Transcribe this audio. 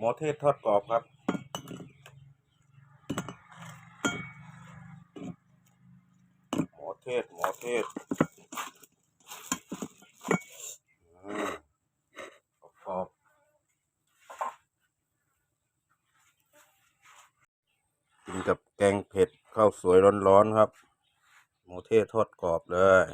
หมอเทศทอดกรอบครับ หมอเทศ หมอเทศอืมกรอบกินกับแกงเผ็ดข้าวสวยร้อนๆครับ หมอเทศทอดกรอบเลย